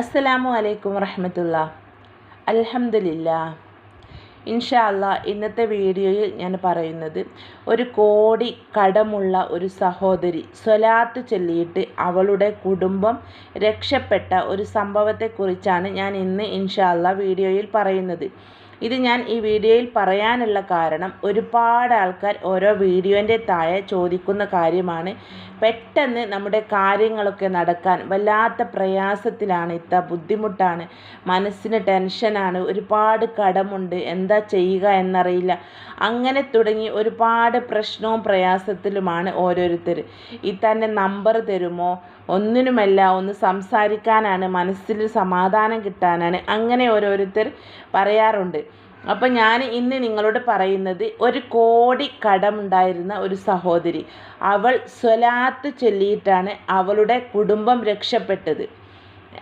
അസ്സലാമു അലൈക്കും വറഹമത്തുള്ള. അലഹമില്ല ഇൻഷാ അല്ലാ ഇന്നത്തെ വീഡിയോയിൽ ഞാൻ പറയുന്നത് ഒരു കോടി കടമുള്ള ഒരു സഹോദരി സ്വലാത്ത് ചൊല്ലിയിട്ട് അവളുടെ കുടുംബം രക്ഷപ്പെട്ട ഒരു സംഭവത്തെക്കുറിച്ചാണ് ഞാൻ ഇന്ന് ഇൻഷാ അല്ലാ വീഡിയോയിൽ പറയുന്നത്. ഇത് ഞാൻ ഈ വീഡിയോയിൽ പറയാനുള്ള കാരണം ഒരുപാട് ആൾക്കാർ ഓരോ വീഡിയോന്റെ താഴെ ചോദിക്കുന്ന കാര്യമാണ്. പെട്ടെന്ന് നമ്മുടെ കാര്യങ്ങളൊക്കെ നടക്കാൻ വല്ലാത്ത പ്രയാസത്തിലാണ് ഇത്ത ബുദ്ധിമുട്ടാണ് മനസ്സിന് ടെൻഷനാണ് ഒരുപാട് കടമുണ്ട് എന്താ ചെയ്യുക എന്നറിയില്ല. അങ്ങനെ തുടങ്ങി ഒരുപാട് പ്രശ്നവും പ്രയാസത്തിലുമാണ് ഓരോരുത്തർ. തന്നെ നമ്പർ തരുമോ? ഒന്നിനുമല്ല ഒന്ന് സംസാരിക്കാനാണ് മനസ്സിൽ സമാധാനം കിട്ടാനാണ് അങ്ങനെ ഓരോരുത്തർ പറയാറുണ്ട്. അപ്പം ഞാൻ ഇന്ന് നിങ്ങളോട് പറയുന്നത് ഒരു കോടി കടമുണ്ടായിരുന്ന ഒരു സഹോദരി. അവൾ സ്വലാത്ത് ചൊല്ലിയിട്ടാണ് അവളുടെ കുടുംബം രക്ഷപ്പെട്ടത്.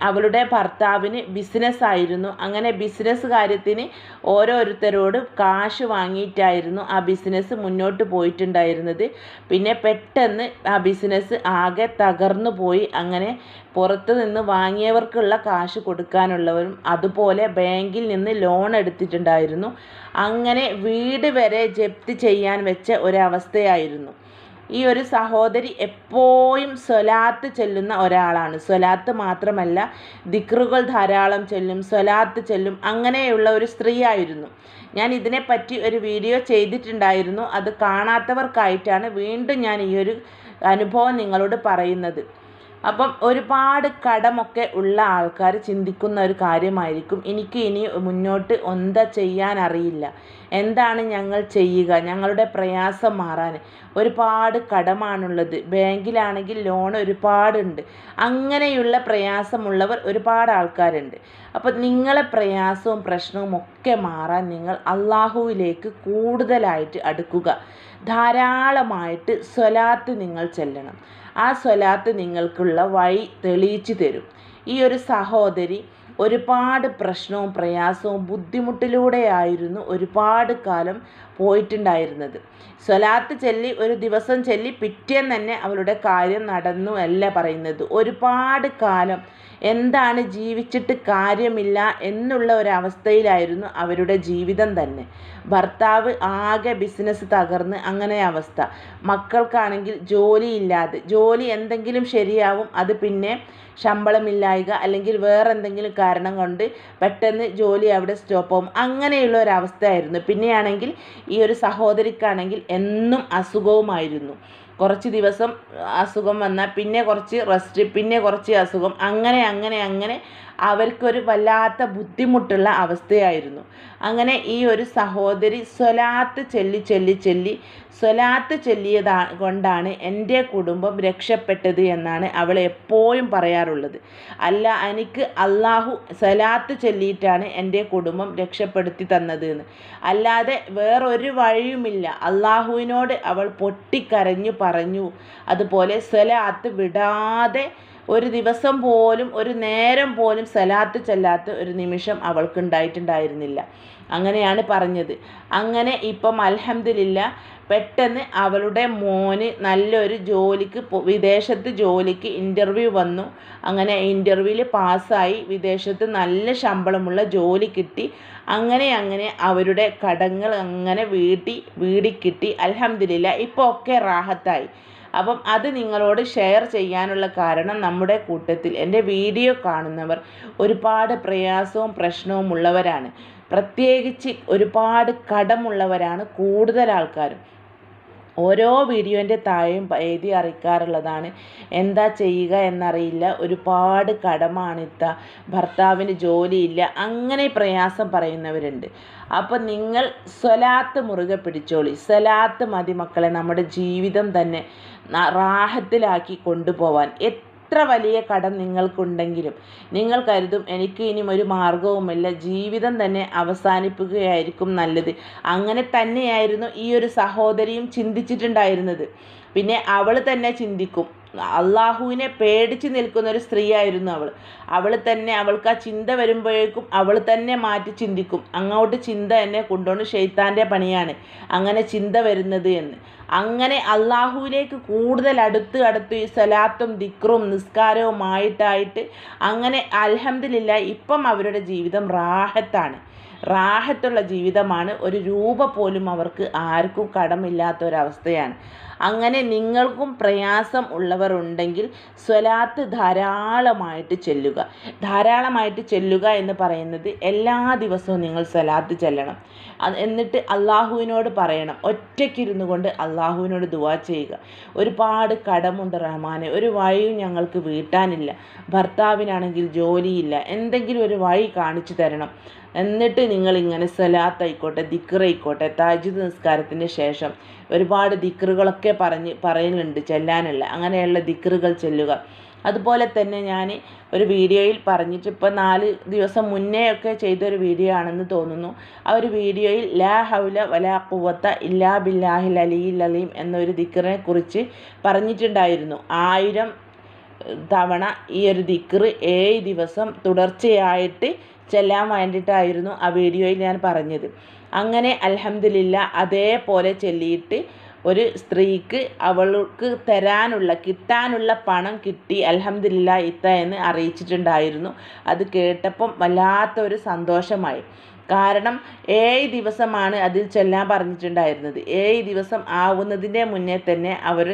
അവളുടെ ഭർത്താവിന് ബിസിനസ്സായിരുന്നു അങ്ങനെ ബിസിനസ് കാര്യത്തിന് ഓരോരുത്തരോട് കാശ് വാങ്ങിയിട്ടായിരുന്നു ആ ബിസിനസ് മുന്നോട്ട് പോയിട്ടുണ്ടായിരുന്നത്. പിന്നെ പെട്ടെന്ന് ആ ബിസിനസ് ആകെ തകർന്നു പോയി. അങ്ങനെ പുറത്ത് നിന്ന് വാങ്ങിയവർക്കുള്ള കാശ് കൊടുക്കാനുള്ളവരും അതുപോലെ ബാങ്കിൽ നിന്ന് ലോൺ എടുത്തിട്ടുണ്ടായിരുന്നു. അങ്ങനെ വീട് വരെ ജപ്തി ചെയ്യാൻ വെച്ച ഒരവസ്ഥയായിരുന്നു. ഈ ഒരു സഹോദരി എപ്പോഴും സ്വലാത്ത് ചെല്ലുന്ന ഒരാളാണ്. സ്വലാത്ത് മാത്രമല്ല ദിക്റുകൾ ധാരാളം ചെല്ലും സ്വലാത്ത് ചെല്ലും അങ്ങനെയുള്ള ഒരു സ്ത്രീയായിരുന്നു. ഞാൻ ഇതിനെപ്പറ്റി ഒരു വീഡിയോ ചെയ്തിട്ടുണ്ടായിരുന്നു. അത് കാണാത്തവർക്കായിട്ടാണ് വീണ്ടും ഞാൻ ഈ ഒരു അനുഭവം നിങ്ങളോട് പറയുന്നത്. അപ്പം ഒരുപാട് കടമൊക്കെ ഉള്ള ആൾക്കാർ ചിന്തിക്കുന്ന ഒരു കാര്യമായിരിക്കും. എനിക്ക് ഇനി മുന്നോട്ട് എന്താ ചെയ്യാൻ അറിയില്ല. എന്താണ് ഞങ്ങൾ ചെയ്യുക? ഞങ്ങളുടെ പ്രയാസം മാറാൻ. ഒരുപാട് കടമാണുള്ളത്. ബാങ്കിലാണെങ്കിൽ ലോൺ ഒരുപാടുണ്ട്. അങ്ങനെയുള്ള പ്രയാസമുള്ളവർ ഒരുപാട് ആൾക്കാരുണ്ട്. അപ്പം നിങ്ങളെ പ്രയാസവും പ്രശ്നവും ഒക്കെ മാറാൻ നിങ്ങൾ അള്ളാഹുവിലേക്ക് കൂടുതലായിട്ട് അടുക്കുക. ധാരാളമായിട്ട് സ്വലാത്ത് നിങ്ങൾ ചെല്ലണം. ആ സ്വലാത്ത് നിങ്ങൾക്കുള്ള വഴി തെളിയിച്ചു തരും. ഈ ഒരു സഹോദരി ഒരുപാട് പ്രശ്നവും പ്രയാസവും ബുദ്ധിമുട്ടിലൂടെയായിരുന്നു ഒരുപാട് കാലം പോയിട്ടുണ്ടായിരുന്നത്. സ്വലാത്ത് ചൊല്ലി ഒരു ദിവസം ചൊല്ലി പിറ്റേന്ന് തന്നെ അവളുടെ കാര്യം നടന്നു അല്ല പറയുന്നത്. ഒരുപാട് കാലം എന്താണ് ജീവിച്ചിട്ട് കാര്യമില്ല എന്നുള്ള ഒരവസ്ഥയിലായിരുന്നു അവരുടെ ജീവിതം തന്നെ. ഭർത്താവ് ആകെ ബിസിനസ് തകർന്ന് അങ്ങനെ അവസ്ഥ. മക്കൾക്കാണെങ്കിൽ ജോലിയില്ലാതെ ജോലി എന്തെങ്കിലും ശരിയാവും അത് പിന്നെ ശമ്പളമില്ലായ്ക അല്ലെങ്കിൽ വേറെ എന്തെങ്കിലും കാരണം കൊണ്ട് പെട്ടെന്ന് ജോലി അവിടെ സ്റ്റോപ്പ് ആവും അങ്ങനെയുള്ള ഒരു അവസ്ഥയായിരുന്നു പിന്നെയാണെങ്കിൽ ഈ ഒരു സഹോദരിക്കാണെങ്കിൽ എന്നും അസുഖവുമായിരുന്നു. കുറച്ച് ദിവസം അസുഖം വന്നാൽ പിന്നെ കുറച്ച് റെസ്റ്റ് പിന്നെ കുറച്ച് അസുഖം അങ്ങനെ അങ്ങനെ അങ്ങനെ അവർക്കൊരു വല്ലാത്ത ബുദ്ധിമുട്ടുള്ള അവസ്ഥയായിരുന്നു. അങ്ങനെ ഈ ഒരു സഹോദരി സ്വലാത്ത് ചൊല്ലി ചൊല്ലി ചൊല്ലി സ്വലാത്ത് ചൊല്ലിയതാ കൊണ്ടാണ് എന്റെ കുടുംബം രക്ഷപ്പെട്ടത് എന്നാണ് അവൾ എപ്പോഴും പറയാറുള്ളത്. അല്ല എനിക്ക് അള്ളാഹു സ്വലാത്ത് ചൊല്ലിയിട്ടാണ് എന്റെ കുടുംബം രക്ഷപ്പെടുത്തി തന്നത് എന്ന്. അല്ലാതെ വേറൊരു വഴിയുമില്ല. അള്ളാഹുവിനോട് അവൾ പൊട്ടിക്കരഞ്ഞു പറഞ്ഞു. അതുപോലെ സ്വലാത്ത് വിടാതെ ഒരു ദിവസം പോലും ഒരു നേരം പോലും സലാത്ത് ചെല്ലാത്ത ഒരു നിമിഷം അവൾക്ക് ഉണ്ടായിട്ടുണ്ടായിരുന്നില്ല അങ്ങനെയാണ് പറഞ്ഞത്. അങ്ങനെ ഇപ്പം അൽഹംദില്ല പെട്ടെന്ന് അവളുടെ മോന് നല്ലൊരു ജോലിക്ക് വിദേശത്ത് ജോലിക്ക് ഇന്റർവ്യൂ വന്നു. അങ്ങനെ ഇന്റർവ്യൂവിൽ പാസ്സായി. വിദേശത്ത് നല്ല ശമ്പളമുള്ള ജോലി കിട്ടി. അങ്ങനെ അങ്ങനെ അവരുടെ കടങ്ങൾ അങ്ങനെ വീട്ടി വീടി കിട്ടി. അലഹമില്ല ഇപ്പോൾ ഒക്കെ റാഹത്തായി. അപ്പം അത് നിങ്ങളോട് ഷെയർ ചെയ്യാനുള്ള കാരണം നമ്മുടെ കൂട്ടത്തിൽ. എന്റെ വീഡിയോ കാണുന്നവർ ഒരുപാട് പ്രയാസവും പ്രശ്നവും ഉള്ളവരാണ്. പ്രത്യേകിച്ച് ഒരുപാട് കടമുള്ളവരാണ് കൂടുതൽ ആൾക്കാരും. ഓരോ വീഡിയോന്റെ താഴെയും എഴുതി അറിയിക്കാറുള്ളതാണ്. എന്താ ചെയ്യുക എന്നറിയില്ല. ഒരുപാട് കടമാണിത്ത. ഭർത്താവിന് ജോലിയില്ല. അങ്ങനെ പ്രയാസം പറയുന്നവരുണ്ട്. അപ്പം നിങ്ങൾ സ്വലാത്ത് മുറുകെ പിടിച്ചോളി. സ്വലാത്ത് മതി മക്കളെ. നമ്മുടെ ജീവിതം തന്നെ റാഹത്തിലാക്കി കൊണ്ടുപോവാൻ. എത്ര വലിയ കടം നിങ്ങൾക്കുണ്ടെങ്കിലും നിങ്ങൾ കരുതും എനിക്ക് ഇനി ഒരു മാർഗവുമില്ല ജീവിതം തന്നെ അവസാനിപ്പിക്കുകയായിരിക്കും നല്ലത്. അങ്ങനെ തന്നെയായിരുന്നു ഈ ഒരു സഹോദരിയും ചിന്തിച്ചിട്ടുണ്ടായിരുന്നത്. പിന്നെ അവൾ തന്നെ ചിന്തിക്കും. അള്ളാഹുവിനെ പേടിച്ച് നിൽക്കുന്ന ഒരു സ്ത്രീയായിരുന്നു അവൾ. അവൾ തന്നെ അവൾക്ക് ആ ചിന്ത വരുമ്പോഴേക്കും അവൾ തന്നെ മാറ്റി ചിന്തിക്കും. അങ്ങോട്ട് ചിന്ത എന്നെ കൊണ്ടുകൊണ്ട് ഷെയ്ത്താന്റെ പണിയാണ്. അങ്ങനെ ചിന്ത വരുന്നത് എന്ന്. അങ്ങനെ അള്ളാഹുവിലേക്ക് കൂടുതൽ അടുത്ത് അടുത്ത് ഈ സലാത്തും ദിക്റും നിസ്കാരവുമായിട്ടായിട്ട് അങ്ങനെ അൽഹംദുലില്ല ഇപ്പം അവരുടെ ജീവിതം റാഹത്താണ്. റാഹത്തുള്ള ജീവിതമാണ്. ഒരു രൂപ പോലും അവർക്ക് ആർക്കും കടമില്ലാത്ത ഒരവസ്ഥയാണ് അങ്ങനെ നിങ്ങൾക്കും പ്രയാസം ഉള്ളവർ ഉണ്ടെങ്കിൽ സ്വലാത്ത് ധാരാളമായിട്ട് ചെല്ലുക. ധാരാളമായിട്ട് ചെല്ലുക എന്ന് പറയുന്നത് എല്ലാ ദിവസവും നിങ്ങൾ സ്വലാത്ത് ചെല്ലണം. എന്നിട്ട് അള്ളാഹുവിനോട് പറയണം. ഒറ്റയ്ക്കിരുന്നു കൊണ്ട് അള്ളാഹുവിനോട് ദുവാ ചെയ്യുക. ഒരുപാട് കടമുണ്ട് റഹ്മാനെ. ഒരു വഴിയും ഞങ്ങൾക്ക് വീട്ടാനില്ല. ഭർത്താവിനാണെങ്കിൽ ജോലിയില്ല. എന്തെങ്കിലും ഒരു വഴി കാണിച്ചു തരണം. എന്നിട്ട് നിങ്ങൾ ഇങ്ങനെ സലാത്തായിക്കോട്ടെ ദിക്റായിക്കോട്ടെ താജുദ് നിസ്കാരത്തിന് ശേഷം ഒരുപാട് ദിക്കറുകളൊക്കെ പറഞ്ഞ് പറയുന്നുണ്ട് ചെല്ലാനുള്ള. അങ്ങനെയുള്ള ദിക്കറുകൾ ചെല്ലുക. അതുപോലെ തന്നെ ഞാൻ ഒരു വീഡിയോയിൽ പറഞ്ഞിട്ട് ഇപ്പോൾ നാല് ദിവസം മുന്നേ ഒക്കെ ചെയ്തൊരു വീഡിയോ ആണെന്ന് തോന്നുന്നു. ആ ഒരു വീഡിയോയിൽ ലാ ഹൗല വലാ കുവത്ത ഇല്ലാ ബില്ലാഹിൽ അലിയിൽ അലീം എന്നൊരു ദിക്കറിനെ കുറിച്ച് പറഞ്ഞിട്ടുണ്ടായിരുന്നു. ആയിരം തവണ ഈ ഒരു ദിക്കറ് ഏഴ് ദിവസം തുടർച്ചയായിട്ട് ചെല്ലാൻ വേണ്ടിയിട്ടായിരുന്നു ആ വീഡിയോയിൽ ഞാൻ പറഞ്ഞത്. അങ്ങനെ അലഹമില്ല അതേപോലെ ചൊല്ലിയിട്ട് ഒരു സ്ത്രീക്ക് അവൾക്ക് തരാനുള്ള കിട്ടാനുള്ള പണം കിട്ടി അലഹമില്ല ഇത്ത എന്ന് അറിയിച്ചിട്ടുണ്ടായിരുന്നു. അത് കേട്ടപ്പം വല്ലാത്തൊരു സന്തോഷമായി. കാരണം ഏഴ് ദിവസമാണ് അതിൽ ചെല്ലാൻ പറഞ്ഞിട്ടുണ്ടായിരുന്നത്. ഏഴ് ദിവസം ആവുന്നതിന്റെ മുന്നേ തന്നെ അവർ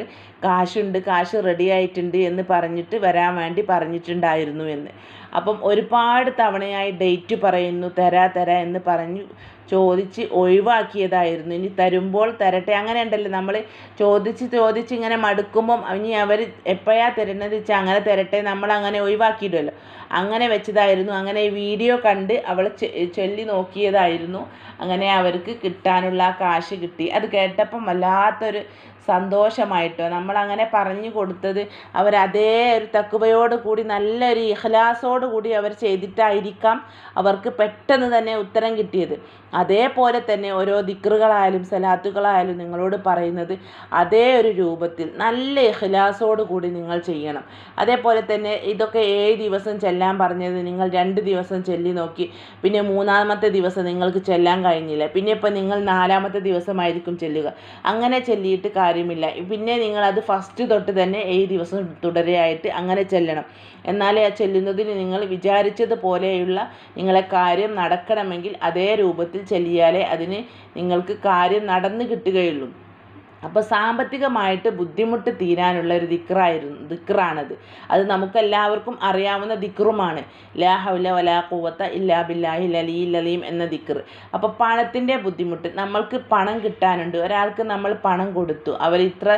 കാശുണ്ട് കാശ് റെഡി ആയിട്ടുണ്ട് എന്ന് പറഞ്ഞിട്ട് വരാൻ വേണ്ടി പറഞ്ഞിട്ടുണ്ടായിരുന്നു എന്ന്. അപ്പം ഒരുപാട് തവണയായി ഡേറ്റ് പറയുന്നു തരാ തരാ എന്ന് പറഞ്ഞു ചോദിച്ച് ഒഴിവാക്കിയതായിരുന്നു. ഇനി തരുമ്പോൾ തരട്ടെ. അങ്ങനെ ഉണ്ടല്ലോ നമ്മൾ ചോദിച്ച് ചോദിച്ച് ഇങ്ങനെ മടുക്കുമ്പം ഇനി അവർ എപ്പോഴാണ് തരുന്നത്? വെച്ചാൽ അങ്ങനെ തരട്ടെ. നമ്മൾ അങ്ങനെ ഒഴിവാക്കിയിടുമല്ലോ. അങ്ങനെ വെച്ചതായിരുന്നു. അങ്ങനെ ഈ വീഡിയോ കണ്ട് അവൾ ചൊല്ലി നോക്കിയതായിരുന്നു. അങ്ങനെ അവർക്ക് കിട്ടാനുള്ള ആ കാശ് കിട്ടി. അത് കേട്ടപ്പം വല്ലാത്തൊരു സന്തോഷമായിട്ടോ? നമ്മളങ്ങനെ പറഞ്ഞു കൊടുത്തത് അവർ അതേ ഒരു തക്കുവയോട് കൂടി നല്ലൊരു ഇഖ്ലാസോട് കൂടി അവർ ചെയ്തിട്ടായിരിക്കാം അവർക്ക് പെട്ടെന്ന് തന്നെ ഉത്തരം കിട്ടിയത്. അതേപോലെ തന്നെ ഓരോ ദിക്റുകളായാലും സലാത്തുകളായാലും നിങ്ങളോട് പറയുന്നത് അതേ ഒരു രൂപത്തിൽ നല്ല ഇഖ്ലാസോട് കൂടി നിങ്ങൾ ചെയ്യണം. അതേപോലെ തന്നെ ഇതൊക്കെ ഏഴ് ദിവസം ചെല്ലാൻ പറഞ്ഞത് നിങ്ങൾ രണ്ട് ദിവസം ചെല്ലി നോക്കി. പിന്നെ മൂന്നാമത്തെ ദിവസം നിങ്ങൾക്ക് ചെല്ലാൻ കഴിഞ്ഞില്ല. പിന്നെ ഇപ്പം നിങ്ങൾ നാലാമത്തെ ദിവസമായിരിക്കും ചെല്ലുക. അങ്ങനെ ചെല്ലിയിട്ട് കാര്യമില്ല. പിന്നെ നിങ്ങളത് ഫസ്റ്റ് തൊട്ട് തന്നെ ഏഴ് ദിവസം തുടരെയായിട്ട് അങ്ങനെ ചെല്ലണം. എന്നാലേ ആ ചെല്ലുന്നതിന് നിങ്ങൾ വിചാരിച്ചതുപോലെയുള്ള നിങ്ങളെ കാര്യം നടക്കണമെങ്കിൽ അതേ രൂപത്തിൽ ചെല്ലിയാലേ അതിന് നിങ്ങൾക്ക് കാര്യം നടന്നു കിട്ടുകയുള്ളൂ. അപ്പോൾ സാമ്പത്തികമായിട്ട് ബുദ്ധിമുട്ട് തീരാനുള്ള ഒരു ദിക്റായിരുന്നു ദിക്റാണത്. അത് നമുക്കെല്ലാവർക്കും അറിയാവുന്ന ദിക്റുമാണ്. ലാ ഹൗല വലാ കൂവത്ത ഇല്ലാ ബില്ലാഹി ലലീ ലലീം എന്ന ദിക്ർ അപ്പോൾ പണത്തിന്റെ ബുദ്ധിമുട്ട് നമ്മൾക്ക് പണം കിട്ടാനുണ്ട്. ഒരാൾക്ക് നമ്മൾ പണം കൊടുത്തു അവർ ഇത്ര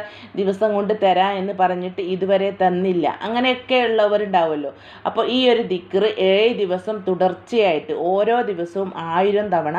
ദിവസം കൊണ്ട് തരാം എന്ന് പറഞ്ഞിട്ട് ഇതുവരെ തന്നില്ല. അങ്ങനെയൊക്കെ ഉള്ളവരുണ്ടാവുമല്ലോ അപ്പോൾ ഈ ഒരു ദിക്ർ ഏഴ് ദിവസം തുടർച്ചയായിട്ട് ഓരോ ദിവസവും ആയിരം തവണ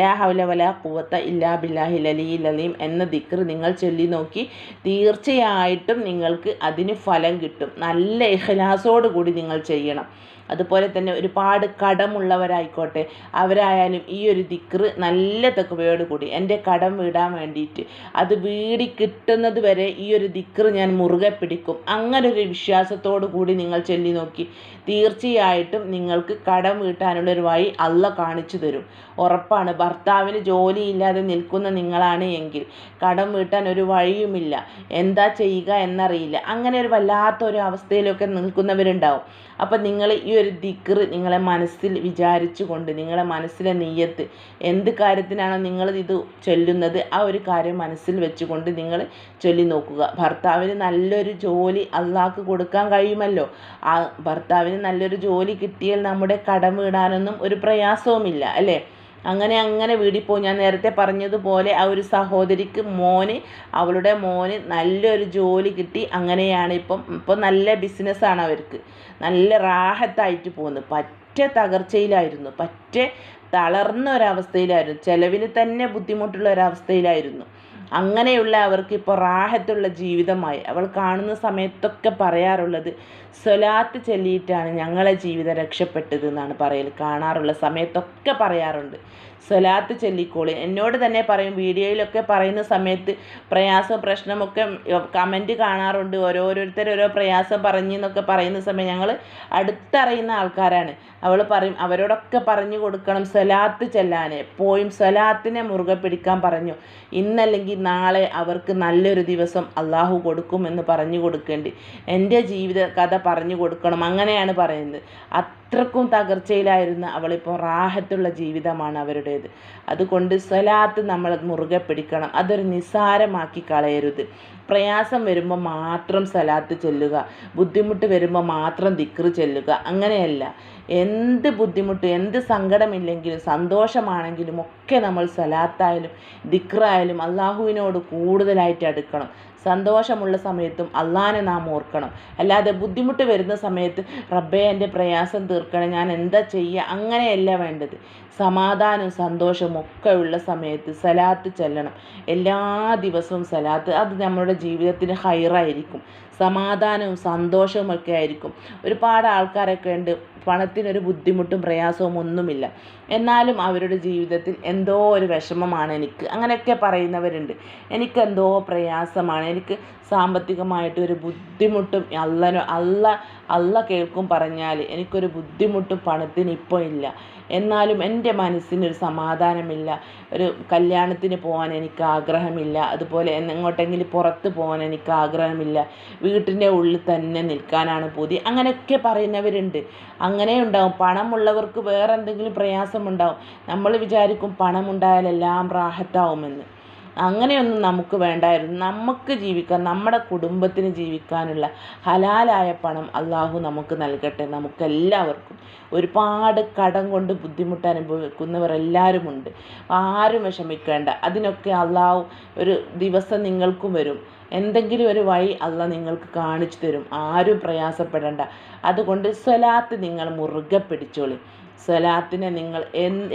ലാ ഹൗല വലാ കൂവത്ത ഇല്ലാ ബില്ലാഹി ലലീ ലലീം എന്ന ദിക്ർ നിങ്ങൾ ചൊല്ലി നോക്കി. തീർച്ചയായിട്ടും നിങ്ങൾക്ക് അതിന് ഫലം കിട്ടും. നല്ല ഇഖ്ലാസോട് കൂടി നിങ്ങൾ ചെയ്യണം. അതുപോലെ തന്നെ ഒരുപാട് കടമുള്ളവരായിക്കോട്ടെ അവരായാലും ഈ ഒരു ദിക്ർ നല്ല തെക്കുവയോട് കൂടി എന്റെ കടം വീടാൻ വേണ്ടിയിട്ട്. അത് വീടി കിട്ടുന്നത് വരെ ഈ ഒരു ദിക്ർ ഞാൻ മുറുകെ പിടിക്കും. അങ്ങനെ ഒരു വിശ്വാസത്തോടു കൂടി നിങ്ങൾ ചെല്ലി നോക്കി. തീർച്ചയായിട്ടും നിങ്ങൾക്ക് കടം വീട്ടാനുള്ള ഒരു വഴി അല്ല കാണിച്ചു തരും. ഉറപ്പാണ് ഭർത്താവിന് ജോലിയില്ലാതെ നിൽക്കുന്ന നിങ്ങളാണ് എങ്കിൽ കടം വീട്ടാൻ ഒരു വഴിയുമില്ല. എന്താ ചെയ്യുക എന്നറിയില്ല. അങ്ങനെ ഒരു വല്ലാത്ത ഒരു അവസ്ഥയിലൊക്കെ നിൽക്കുന്നവരുണ്ടാവും. അപ്പം നിങ്ങൾ ഈ ഒരു ദിക്റ് നിങ്ങളെ മനസ്സിൽ വിചാരിച്ചു കൊണ്ട് നിങ്ങളെ മനസ്സിലെ നെയ്യത്ത് എന്ത് കാര്യത്തിനാണോ നിങ്ങൾ ഇത് ചൊല്ലുന്നത് ആ ഒരു കാര്യം മനസ്സിൽ വെച്ചുകൊണ്ട് നിങ്ങൾ ചൊല്ലി നോക്കുക. ഭർത്താവിന് നല്ലൊരു ജോലി അള്ളാഹ്ക്ക് കൊടുക്കാൻ കഴിയുമല്ലോ. ആ ഭർത്താവിന് നല്ലൊരു ജോലി കിട്ടിയാൽ നമ്മുടെ കടം വീടാനൊന്നും ഒരു പ്രയാസവുമില്ല അല്ലേ? അങ്ങനെ അങ്ങനെ വീടിപ്പോ. ഞാൻ നേരത്തെ പറഞ്ഞതുപോലെ ആ ഒരു സഹോദരിക്ക് മോന് അവളുടെ മോന് നല്ലൊരു ജോലി കിട്ടി. അങ്ങനെയാണ് ഇപ്പം ഇപ്പം നല്ല ബിസിനസ്സാണ് അവർക്ക്. നല്ല റാഹത്തായിട്ട് പോകുന്നു. പറ്റ തകർച്ചയിലായിരുന്നു. പറ്റ തളർന്ന ഒരവസ്ഥയിലായിരുന്നു. ചിലവിന് തന്നെ ബുദ്ധിമുട്ടുള്ള ഒരവസ്ഥയിലായിരുന്നു. അങ്ങനെയുള്ള അവർക്ക് ഇപ്പോൾ റാഹത്തുള്ള ജീവിതമായി. അവൾ കാണുന്ന സമയത്തൊക്കെ പറയാറുള്ളത് സ്വലാത്ത് ചൊല്ലിയിട്ടാണ് ഞങ്ങളെ ജീവിതം രക്ഷപ്പെട്ടത് എന്നാണ് പറയൽ. കാണാറുള്ള സമയത്തൊക്കെ പറയാറുണ്ട്. സ്വലാത്ത് ചൊല്ലിക്കോളി. എന്നോട് തന്നെ പറയും വീഡിയോയിലൊക്കെ പറയുന്ന സമയത്ത് പ്രയാസം പ്രശ്നമൊക്കെ കമന്റ് കാണാറുണ്ട്. ഓരോരുത്തർ ഓരോ പ്രയാസം പറഞ്ഞെന്നൊക്കെ പറയുന്ന സമയം ഞങ്ങൾ അടുത്തറിയുന്ന ആൾക്കാരാണ്. അവൾ പറയും അവരോടൊക്കെ പറഞ്ഞു കൊടുക്കണം സ്വലാത്ത് ചെല്ലാൻ എപ്പോഴും സ്വലാത്തിനെ മുറുകെ പിടിക്കാൻ പറഞ്ഞു. ഇന്നല്ലെങ്കിൽ നാളെ അവർക്ക് നല്ലൊരു ദിവസം അള്ളാഹു കൊടുക്കുമെന്ന് പറഞ്ഞു കൊടുക്കേണ്ടി. എന്റെ ജീവിത കഥ പറഞ്ഞു കൊടുക്കണം അങ്ങനെയാണ് പറയുന്നത്. അത്രക്കും തകർച്ചയിലായിരുന്ന അവളിപ്പോൾ റാഹത്തുള്ള ജീവിതമാണ് അവരുടേത്. അതുകൊണ്ട് സ്വലാത്ത് നമ്മൾ മുറുകെ പിടിക്കണം. അതൊരു നിസ്സാരമാക്കി കളയരുത്. പ്രയാസം വരുമ്പോൾ മാത്രം സ്വലാത്ത് ചെല്ലുക. ബുദ്ധിമുട്ട് വരുമ്പോൾ മാത്രം ദിക്റ് ചെല്ലുക. അങ്ങനെയല്ല. എന്ത് ബുദ്ധിമുട്ട് എന്ത് സങ്കടമില്ലെങ്കിലും സന്തോഷമാണെങ്കിലും ഒക്കെ നമ്മൾ സലാത്തായാലും ദിക്റായാലും അള്ളാഹുവിനോട് കൂടുതലായിട്ട് അടുക്കണം. സന്തോഷമുള്ള സമയത്തും അള്ളാനെ നാം ഓർക്കണം. അല്ലാതെ ബുദ്ധിമുട്ട് വരുന്ന സമയത്ത് റബ്ബേ എന്റെ പ്രയാസം തീർക്കണം ഞാൻ എന്താ ചെയ്യുക? അങ്ങനെയല്ല വേണ്ടത്. സമാധാനവും സന്തോഷവും ഒക്കെ ഉള്ള സമയത്ത് സലാത്ത് ചെല്ലണം. എല്ലാ ദിവസവും സലാത്ത് അത് നമ്മുടെ ജീവിതത്തിന് ഹൈറായിരിക്കും. സമാധാനവും സന്തോഷവും ഒക്കെ ആയിരിക്കും. ഒരുപാട് ആൾക്കാരൊക്കെ ഉണ്ട് പണത്തിനൊരു ബുദ്ധിമുട്ടും പ്രയാസവും ഒന്നുമില്ല. എന്നാലും അവരുടെ ജീവിതത്തിൽ എന്തോ ഒരു വിഷമമാണ് എനിക്ക്. അങ്ങനെയൊക്കെ പറയുന്നവരുണ്ട്. എനിക്ക് എന്തോ പ്രയാസമാണ്. എനിക്ക് സാമ്പത്തികമായിട്ട് ഒരു ബുദ്ധിമുട്ടും അല്ലനോ അല്ല അല്ല കേൾക്കും പറഞ്ഞാൽ എനിക്കൊരു ബുദ്ധിമുട്ടും പണത്തിന് ഇപ്പോൾ ഇല്ല. എന്നാലും എന്റെ മനസ്സിനൊരു സമാധാനമില്ല. ഒരു കല്യാണത്തിന് പോകാൻ എനിക്ക് ആഗ്രഹമില്ല. അതുപോലെ എങ്ങോട്ടെങ്കിലും പുറത്ത് പോകാൻ എനിക്ക് ആഗ്രഹമില്ല. വീട്ടിന്റെ ഉള്ളിൽ തന്നെ നിൽക്കാനാണ് പൂതി. അങ്ങനെയൊക്കെ പറയുന്നവരുണ്ട്. അങ്ങനെ ഉണ്ടാവും പണമുള്ളവർക്ക് വേറെ എന്തെങ്കിലും പ്രയാസമുണ്ടാവും. നമ്മൾ വിചാരിക്കും പണമുണ്ടായാലെല്ലാം റാഹത്താവുമെന്ന്. അങ്ങനെയൊന്നും നമുക്ക് വേണ്ടായിരുന്നു. നമുക്ക് ജീവിക്കാൻ നമ്മുടെ കുടുംബത്തിന് ജീവിക്കാനുള്ള ഹലാലായ പണം അള്ളാഹു നമുക്ക് നൽകട്ടെ. നമുക്കെല്ലാവർക്കും ഒരുപാട് കടം കൊണ്ട് ബുദ്ധിമുട്ട് അനുഭവിക്കുന്നവർ എല്ലാവരുമുണ്ട്. ആരും വിഷമിക്കേണ്ട. അതിനൊക്കെ അള്ളാഹു ഒരു ദിവസം നിങ്ങൾക്കും വരും. എന്തെങ്കിലും ഒരു വഴി അല്ല നിങ്ങൾക്ക് കാണിച്ചു തരും. ആരും പ്രയാസപ്പെടേണ്ട. അതുകൊണ്ട് സ്വലാത്ത് നിങ്ങൾ മുറുകെ പിടിച്ചോളി. സ്വലാത്തിനെ നിങ്ങൾ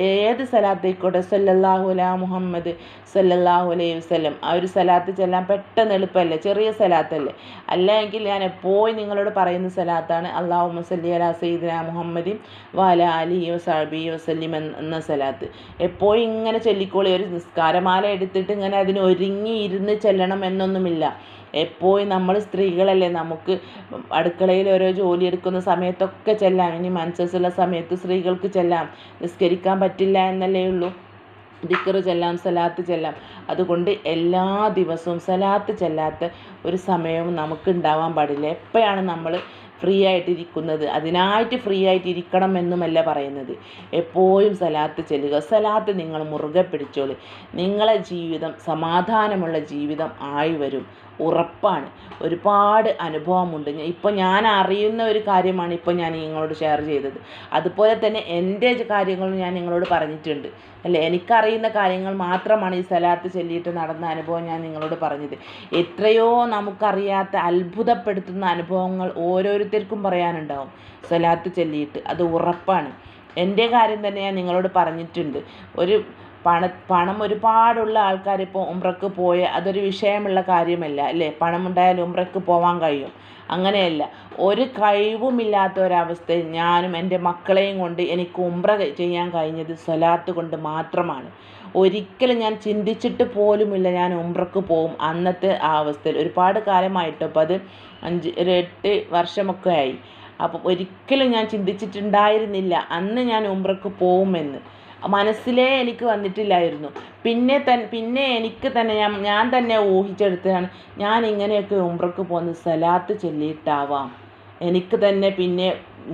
ഏത് സലാത്തായിക്കോട്ടെ സല്ലല്ലാഹു അലാ മുഹമ്മദ് സല്ലല്ലാഹു അലൈഹി വസ്ലം ആ ഒരു സലാത്ത് ചെല്ലാൻ പെട്ടെന്ന് എളുപ്പമല്ലേ? ചെറിയ സലാത്തല്ലേ? അല്ലെങ്കിൽ ഞാൻ എപ്പോഴും നിങ്ങളോട് പറയുന്ന സലാത്താണ് അള്ളാഹു മസല്ലി അലാ സയ്യിദിന മുഹമ്മദി വാല അലി വസാബി വസല്ലിം എന്ന സലാത്ത്. എപ്പോഴും ഇങ്ങനെ ചൊല്ലിക്കോളി. ഒരു നിസ്കാരമാല എടുത്തിട്ട് ഇങ്ങനെ അതിന് ഒരുങ്ങി ഇരുന്ന് ചെല്ലണം എന്നൊന്നുമില്ല. എപ്പോഴും നമ്മൾ സ്ത്രീകളല്ലേ. നമുക്ക് അടുക്കളയിൽ ഓരോ ജോലി എടുക്കുന്ന സമയത്തൊക്കെ ചെല്ലാം. ഇനി മനസ്സുള്ള സമയത്ത് സ്ത്രീകൾക്ക് ചെല്ലാം. നിസ്കരിക്കാൻ പറ്റില്ല എന്നല്ലേ ഉള്ളൂ. ദിക്കറ് ചെല്ലാം സലാത്ത് ചെല്ലാം. അതുകൊണ്ട് എല്ലാ ദിവസവും സലാത്ത് ചെല്ലാത്ത ഒരു സമയവും നമുക്ക് ഉണ്ടാവാൻ പാടില്ല. എപ്പോഴാണ് നമ്മൾ ഫ്രീ ആയിട്ടിരിക്കുന്നത്? അതിനായിട്ട് ഫ്രീ ആയിട്ടിരിക്കണം എന്നുമല്ല പറയുന്നത്. എപ്പോഴും സലാത്ത് ചെല്ലുക. സലാത്ത് നിങ്ങൾ മുറുകെ പിടിച്ചോളി. നിങ്ങളെ ജീവിതം സമാധാനമുള്ള ജീവിതം ആയി വരും. ഉറപ്പാണ്. ഒരുപാട് അനുഭവമുണ്ട്. ഇപ്പോൾ ഞാൻ അറിയുന്ന ഒരു കാര്യമാണ് ഇപ്പോൾ ഞാൻ നിങ്ങളോട് ഷെയർ ചെയ്തത്. അതുപോലെ തന്നെ എന്റെ കാര്യങ്ങൾ ഞാൻ നിങ്ങളോട് പറഞ്ഞിട്ടുണ്ട്. അല്ലേ? എനിക്കറിയുന്ന കാര്യങ്ങൾ മാത്രമാണ് ഈ സ്ഥലത്ത് ചൊല്ലിയിട്ട് നടന്ന അനുഭവം ഞാൻ നിങ്ങളോട് പറഞ്ഞത്. എത്രയോ നമുക്കറിയാത്ത അത്ഭുതപ്പെടുത്തുന്ന അനുഭവങ്ങൾ ഓരോരുത്തർക്കും പറയാനുണ്ടാവും സ്ഥലത്ത് ചൊല്ലിയിട്ട്. അത് ഉറപ്പാണ്. എന്റെ കാര്യം തന്നെ ഞാൻ നിങ്ങളോട് പറഞ്ഞിട്ടുണ്ട്. ഒരു പണ പണം ഒരുപാടുള്ള ആൾക്കാരിപ്പോൾ ഉംറക്ക് പോയ അതൊരു വിഷയമുള്ള കാര്യമല്ല അല്ലേ? പണമുണ്ടായാൽ ഉംറക്ക് പോവാൻ കഴിയും. അങ്ങനെയല്ല. ഒരു കഴിവുമില്ലാത്ത ഒരവസ്ഥയിൽ ഞാനും എന്റെ മക്കളെയും കൊണ്ട് എനിക്ക് ഉംറ ചെയ്യാൻ കഴിഞ്ഞത് സ്വലാത്ത് കൊണ്ട് മാത്രമാണ്. ഒരിക്കലും ഞാൻ ചിന്തിച്ചിട്ട് പോലുമില്ല ഞാൻ ഉംറക്ക് പോവും അന്നത്തെ ആ അവസ്ഥയിൽ. ഒരുപാട് കാലമായിട്ടോ അപ്പോൾ അത് അഞ്ച് ഒരു എട്ട് വർഷമൊക്കെ ആയി. അപ്പോൾ ഒരിക്കലും ഞാൻ ചിന്തിച്ചിട്ടുണ്ടായിരുന്നില്ല അന്ന് ഞാൻ ഉംറക്ക് പോവുമെന്ന്. മനസ്സിലേ എനിക്ക് വന്നിട്ടില്ലായിരുന്നു. പിന്നെ തൻ പിന്നെ എനിക്ക് തന്നെ ഞാൻ ഞാൻ തന്നെ ഊഹിച്ചെടുത്തതാണ് ഞാൻ ഇങ്ങനെയൊക്കെ ഉംറക്ക് പോകുന്നത് സലാത്ത് ചൊല്ലിയിട്ടാവാം. എനിക്ക് തന്നെ പിന്നെ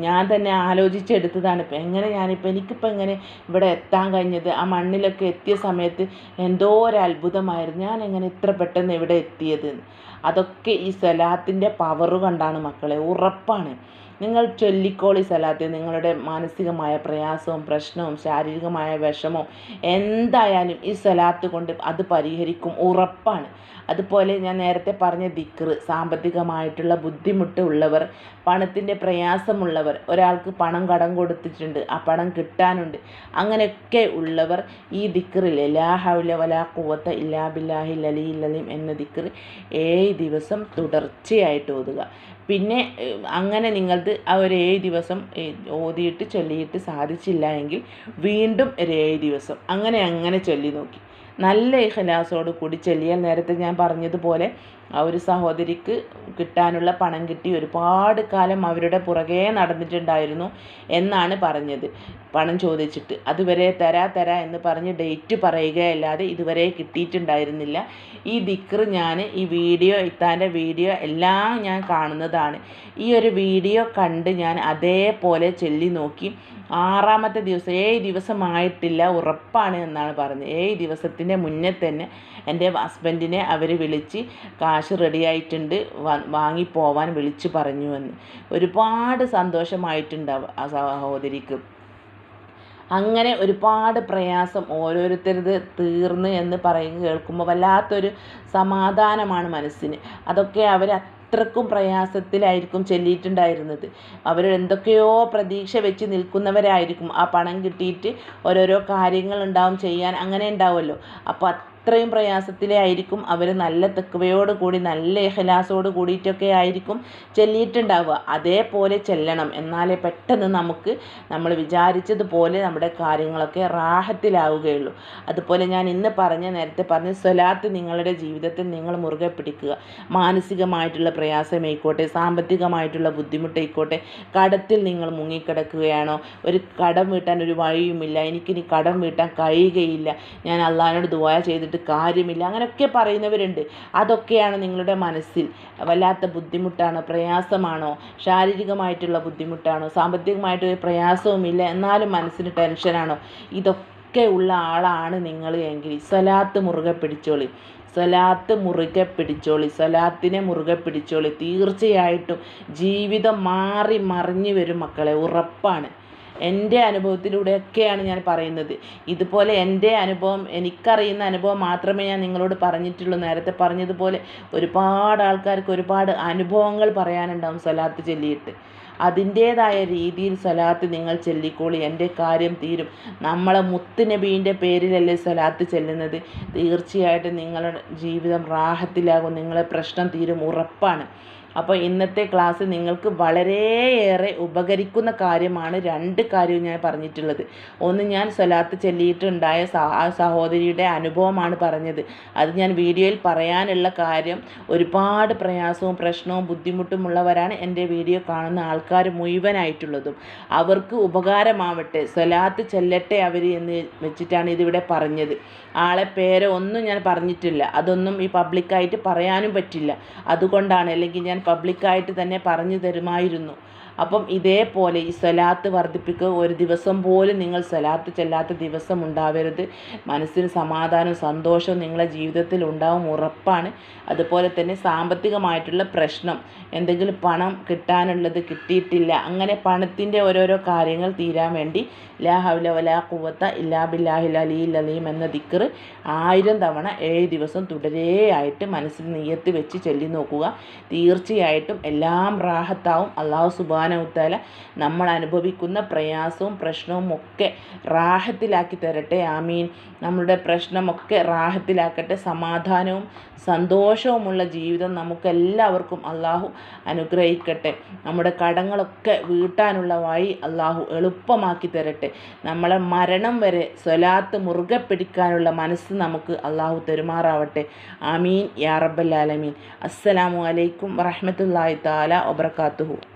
ഞാൻ തന്നെ ആലോചിച്ചെടുത്തതാണ് ഇപ്പം എങ്ങനെ ഞാനിപ്പോൾ എനിക്കിപ്പോൾ എങ്ങനെ ഇവിടെ എത്താൻ കഴിഞ്ഞത്? ആ മണ്ണിലൊക്കെ എത്തിയ സമയത്ത് എന്തോ ഒരു അത്ഭുതമായിരുന്നു ഞാൻ എങ്ങനെ ഇത്ര പെട്ടെന്ന് ഇവിടെ എത്തിയത്? അതൊക്കെ ഈ സലാത്തിന്റെ പവറ് കണ്ടാണ് മക്കളെ ഉറപ്പാണ്. നിങ്ങൾ ചൊല്ലിക്കോളി സലാത്ത് നിങ്ങളുടെ മാനസികമായ പ്രയാസവും പ്രശ്നവും ശാരീരികമായ വിഷമവും എന്തായാലും ഈ സലാത്ത് കൊണ്ട് അത് പരിഹരിക്കും ഉറപ്പാണ്. അതുപോലെ ഞാൻ നേരത്തെ പറഞ്ഞ ദിക്റ് സാമ്പത്തികമായിട്ടുള്ള ബുദ്ധിമുട്ട് ഉള്ളവർ പണത്തിന്റെ പ്രയാസമുള്ളവർ ഒരാൾക്ക് പണം കടം കൊടുത്തിട്ടുണ്ട് ആ പണം കിട്ടാനുണ്ട് അങ്ങനെയൊക്കെ ഉള്ളവർ ഈ ദിക്റിൽ ലാ ഹൗല വലാ കുവത്ത ഇല്ലാ ബില്ലാഹി ലലി അലീം എന്ന ദിക്റ് ഏഴ് ദിവസം തുടർച്ചയായിട്ട് ഓതുക. പിന്നെ അങ്ങനെ നിങ്ങൾക്ക് ആ ഒരു ഏഴ് ദിവസം ഓതിയിട്ട് ചൊല്ലിയിട്ട് സാധിച്ചില്ല എങ്കിൽ വീണ്ടും ഒരു ഏഴ് ദിവസം അങ്ങനെ അങ്ങനെ ചൊല്ലി നോക്കി. നല്ല ഇഖലാസോട് കൂടി ചെല്ലിയാൽ നേരത്തെ ഞാൻ പറഞ്ഞതുപോലെ ആ ഒരു സഹോദരിക്ക് കിട്ടാനുള്ള പണം കിട്ടി. ഒരുപാട് കാലം അവരുടെ പുറകെ നടന്നിട്ടുണ്ടായിരുന്നു എന്നാണ് പറഞ്ഞത്. പണം ചോദിച്ചിട്ട് അതുവരെ തരാ തരാ എന്ന് പറഞ്ഞ് ഡേറ്റ് പറയുകയല്ലാതെ ഇതുവരെ കിട്ടിയിട്ടുണ്ടായിരുന്നില്ല. ഈ ദിക്ർ ഞാൻ ഈ വീഡിയോ ഇത്താന്റെ വീഡിയോ എല്ലാം ഞാൻ കാണുന്നതാണ്. ഈ ഒരു വീഡിയോ കണ്ട് ഞാൻ അതേപോലെ ചൊല്ലി നോക്കി. ആറാമത്തെ ദിവസം ഏഴ് ദിവസമായിട്ടില്ല ഉറപ്പാണ് എന്നാണ് പറഞ്ഞത്. ഏഴ് ദിവസത്തിന്റെ മുന്നേ തന്നെ എന്റെ ഹസ്ബൻഡിനെ അവർ വിളിച്ച് കാശ് റെഡിയായിട്ടുണ്ട് വാങ്ങിപ്പോവാൻ വിളിച്ചു പറഞ്ഞു എന്ന്. ഒരുപാട് സന്തോഷമായിട്ടുണ്ട് ആ സഹോദരിക്ക്. അങ്ങനെ ഒരുപാട് പ്രയാസം ഓരോരുത്തരുത് തീർന്ന് എന്ന് പറയുന്നത് കേൾക്കുമ്പോൾ വല്ലാത്തൊരു സമാധാനമാണ് മനസ്സിന്. അതൊക്കെ അവർ അത്രക്കും പ്രയാസത്തിലായിരിക്കും ചെല്ലിയിട്ടുണ്ടായിരുന്നത്. അവർ എന്തൊക്കെയോ പ്രതീക്ഷ വെച്ച് നിൽക്കുന്നവരായിരിക്കും. ആ പണം കിട്ടിയിട്ട് ഓരോരോ കാര്യങ്ങൾ ഉണ്ടാവും ചെയ്യാൻ അങ്ങനെ ഉണ്ടാവുമല്ലോ. അപ്പോൾ അത്രയും പ്രയാസത്തിലായിരിക്കും അവർ നല്ല തെക്കുവയോട് കൂടി നല്ല ഇഹലാസോട് കൂടിയിട്ടൊക്കെ ആയിരിക്കും ചെല്ലിയിട്ടുണ്ടാവുക. അതേപോലെ ചെല്ലണം. എന്നാലേ പെട്ടെന്ന് നമുക്ക് നമ്മൾ വിചാരിച്ചതുപോലെ നമ്മുടെ കാര്യങ്ങളൊക്കെ റാഹത്തിലാവുകയുള്ളൂ. അതുപോലെ ഞാൻ ഇന്ന് പറഞ്ഞ നേരത്തെ പറഞ്ഞ സ്വലാത്ത് നിങ്ങളുടെ ജീവിതത്തിൽ നിങ്ങൾ മുറുകെ പിടിക്കുക. മാനസികമായിട്ടുള്ള പ്രയാസമായിക്കോട്ടെ സാമ്പത്തികമായിട്ടുള്ള ബുദ്ധിമുട്ടായിക്കോട്ടെ കടത്തിൽ നിങ്ങൾ മുങ്ങിക്കിടക്കുകയാണോ? ഒരു കടം വീട്ടാൻ ഒരു വഴിയുമില്ല. എനിക്കിനി കടം വീട്ടാൻ കഴിയുകയില്ല. ഞാൻ അള്ളാഹിനോട് ദുവാ ചെയ്തിട്ട് ചെയ്തിട്ട് കാര്യമില്ല. അങ്ങനെയൊക്കെ പറയുന്നവരുണ്ട്. അതൊക്കെയാണ് നിങ്ങളുടെ മനസ്സിൽ വല്ലാത്ത ബുദ്ധിമുട്ടാണ് പ്രയാസമാണോ ശാരീരികമായിട്ടുള്ള ബുദ്ധിമുട്ടാണോ സാമ്പത്തികമായിട്ട് പ്രയാസവുമില്ല എന്നാലും മനസ്സിന് ടെൻഷനാണോ? ഇതൊക്കെ ഉള്ള ആളാണ് നിങ്ങൾ എങ്കിൽ സ്വലാത്ത് മുറുകെ പിടിച്ചോളി. സ്വലാത്ത് മുറുകെ പിടിച്ചോളി. സ്വലാത്തിനെ മുറുകെ പിടിച്ചോളി. തീർച്ചയായിട്ടും ജീവിതം മാറി മറിഞ്ഞു വരും മക്കളെ. ഉറപ്പാണ്. എന്റെ അനുഭവത്തിലൂടെയൊക്കെയാണ് ഞാൻ പറയുന്നത്. ഇതുപോലെ എന്റെ അനുഭവം എനിക്കറിയുന്ന അനുഭവം മാത്രമേ ഞാൻ നിങ്ങളോട് പറഞ്ഞിട്ടുള്ളൂ. നേരത്തെ പറഞ്ഞതുപോലെ ഒരുപാട് ആൾക്കാർക്ക് ഒരുപാട് അനുഭവങ്ങൾ പറയാനുണ്ടാവും സ്വലാത്ത് ചൊല്ലിയിട്ട്. അതിന്റേതായ രീതിയിൽ സ്വലാത്ത് നിങ്ങൾ ചൊല്ലിക്കോളി. എന്റെ കാര്യം തീരും. നമ്മളെ മുത്തുനബീന്റെ പേരിലല്ലേ സ്വലാത്ത് ചെല്ലുന്നത്? തീർച്ചയായിട്ടും നിങ്ങളുടെ ജീവിതം റാഹത്തിലാകും. നിങ്ങളെ പ്രശ്നം തീരും. ഉറപ്പാണ്. അപ്പോൾ ഇന്നത്തെ ക്ലാസ് നിങ്ങൾക്ക് വളരെയേറെ ഉപകരിക്കുന്ന കാര്യമാണ് രണ്ട് കാര്യവും ഞാൻ പറഞ്ഞിട്ടുള്ളത്. ഒന്ന് ഞാൻ സ്വലാത്ത് ചൊല്ലിയിട്ടുണ്ടായ സഹോദരിയുടെ അനുഭവമാണ് പറഞ്ഞത്. അത് ഞാൻ വീഡിയോയിൽ പറയാനുള്ള കാര്യം ഒരുപാട് പ്രയാസവും പ്രശ്നവും ബുദ്ധിമുട്ടുമുള്ളവരാണ് എന്റെ വീഡിയോ കാണുന്ന ആൾക്കാർ മുഴുവനായിട്ടുള്ളതും. അവർക്ക് ഉപകാരമാവട്ടെ സ്വലാത്ത് ചെല്ലട്ടെ അവർ എന്ന് വെച്ചിട്ടാണ് ഇതിവിടെ പറഞ്ഞത്. ആളെ പേരോ ഒന്നും ഞാൻ പറഞ്ഞിട്ടില്ല. അതൊന്നും ഈ പബ്ലിക്കായിട്ട് പറയാനും പറ്റില്ല. അതുകൊണ്ടാണ് അല്ലെങ്കിൽ ഞാൻ പബ്ലിക്കായിട്ട് തന്നെ പറഞ്ഞു തരുമായിരുന്നു. അപ്പം ഇതേപോലെ ഈ സ്വലാത്ത് വർദ്ധിപ്പിക്കുക ഒരു ദിവസം പോലും നിങ്ങൾ സ്വലാത്ത് ചെല്ലാത്ത ദിവസം ഉണ്ടാവരുത്. മനസ്സിന് സമാധാനവും സന്തോഷവും നിങ്ങളെ ജീവിതത്തിൽ ഉണ്ടാവും ഉറപ്പാണ്. അതുപോലെ തന്നെ സാമ്പത്തികമായിട്ടുള്ള പ്രശ്നം എന്തെങ്കിലും പണം കിട്ടാനുള്ളത് കിട്ടിയിട്ടില്ല അങ്ങനെ പണത്തിന്റെ ഓരോരോ കാര്യങ്ങൾ തീരാൻ വേണ്ടി ലാ വലാ കുവത്ത ഇല്ലാ ബില്ലാഹിൽ അലിയിൽ അലീം എന്ന ദിക്കറ് ആയിരം തവണ ഏഴ് ദിവസം തുടരെയായിട്ട് മനസ്സിൽ നീയത്ത് വെച്ച് ചൊല്ലി നോക്കുക. തീർച്ചയായിട്ടും എല്ലാം റാഹത്താവും. അള്ളാഹു സുബാനവുത്താല നമ്മൾ അനുഭവിക്കുന്ന പ്രയാസവും പ്രശ്നവും ഒക്കെ റാഹത്തിലാക്കി തരട്ടെ. ആമീൻ. നമ്മുടെ പ്രശ്നമൊക്കെ റാഹത്തിലാക്കട്ടെ. സമാധാനവും സന്തോഷവുമുള്ള ജീവിതം നമുക്കെല്ലാവർക്കും അള്ളാഹു അനുഗ്രഹിക്കട്ടെ. നമ്മുടെ കടങ്ങളൊക്കെ വീട്ടാനുള്ള വഴി അള്ളാഹു എളുപ്പമാക്കി തരട്ടെ. നമ്മളെ മരണം വരെ സ്വലാത്ത് മുറുകെ പിടിക്കാനുള്ള മനസ്സ് നമുക്ക് അള്ളാഹു തെരുമാറാവട്ടെ. ആമീൻ. യാ റബ്ബൽ ആലമീൻ. അസ്സലാമു അലൈക്കും വറഹമത്തല്ലാഹി താല വബർക്കാത്തുഹു